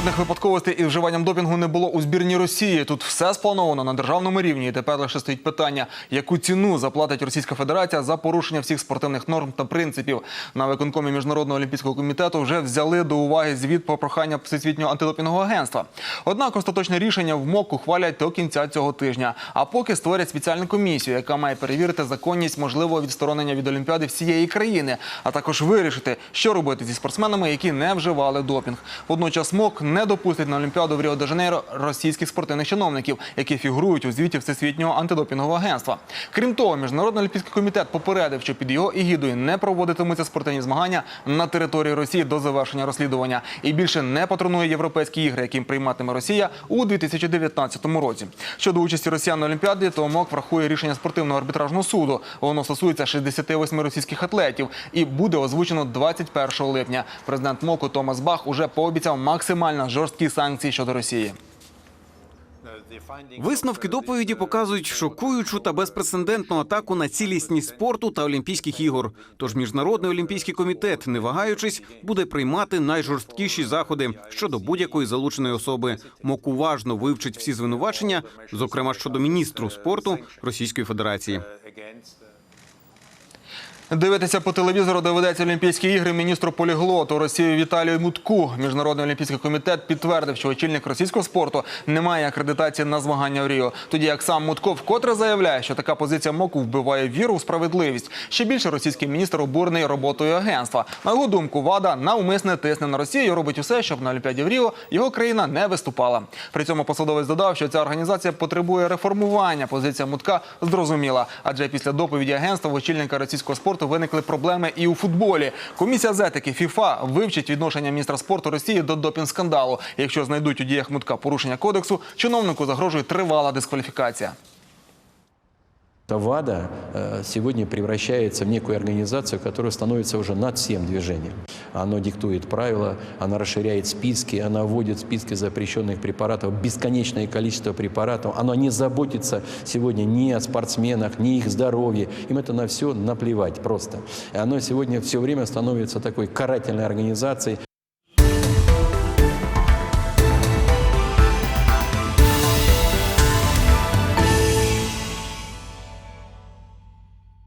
Жодних випадковостей із вживанням допінгу не було у збірній Росії. Тут все сплановано на державному рівні. І тепер лише стоїть питання, яку ціну заплатить Російська Федерація за порушення всіх спортивних норм та принципів. На виконкомі міжнародного олімпійського комітету вже взяли до уваги звіт про прохання всесвітнього антидопінгового агентства. Однак остаточне рішення в МОК ухвалять до кінця цього тижня. А поки створять спеціальну комісію, яка має перевірити законність можливого відсторонення від олімпіади всієї країни, а також вирішити, що робити зі спортсменами, які не вживали допінг. Водночас МОК не допустить на Олімпіаду в Ріо-де-Жанейро російських спортивних чиновників, які фігурують у звіті Всесвітнього антидопінгового агентства. Крім того, міжнародний олімпійський комітет попередив, що під його егідою не проводитимуться спортивні змагання на території Росії до завершення розслідування і більше не патронує європейські ігри, яким прийматиме Росія у 2019 році. Щодо участі Росіян на Олімпіаді, то МОК врахує рішення спортивного арбітражного суду. Воно стосується 68 російських атлетів і буде озвучено 21 липня. Президент МОКу Томас Бах уже пообіцяв максимально жорсткі санкції щодо Росії. Висновки доповіді показують шокуючу та безпрецедентну атаку на цілісність спорту та Олімпійських ігор. Тож міжнародний олімпійський комітет, не вагаючись, буде приймати найжорсткіші заходи щодо будь-якої залученої особи. МОК уважно вивчить всі звинувачення, зокрема щодо міністру спорту Російської Федерації. Дивитися по телевізору доведеться Олімпійські ігри міністру поліглоту Росії Віталію Мутку. Міжнародний олімпійський комітет підтвердив, що очільник російського спорту не має акредитації на змагання в Ріо. Тоді як сам Мутко вкотре заявляє, що така позиція МОКу вбиває віру у справедливість. Ще більше російський міністр обурений роботою агентства. На його думку, ВАДА навмисне тисне на Росію робить усе, щоб на Олімпіаді в Ріо його країна не виступала. При цьому посадовець додав, що ця організація потребує реформування. Позиція Мутка зрозуміла, адже після доповіді агентства очільника російського спорту виникли проблеми і у футболі. Комісія з етики ФІФА вивчить відношення міністра спорту Росії до допінг-скандалу. Якщо знайдуть у діях Мутка порушення кодексу, чиновнику загрожує тривала дискваліфікація. ВАДА э, сегодня превращается в некую организацию, которая становится уже над всем движением. Оно диктует правила, оно расширяет списки, оно вводит в списки запрещенных препаратов, бесконечное количество препаратов. Оно не заботится сегодня ни о спортсменах, ни их здоровье. Им это на все наплевать просто. И оно сегодня все время становится такой карательной организацией.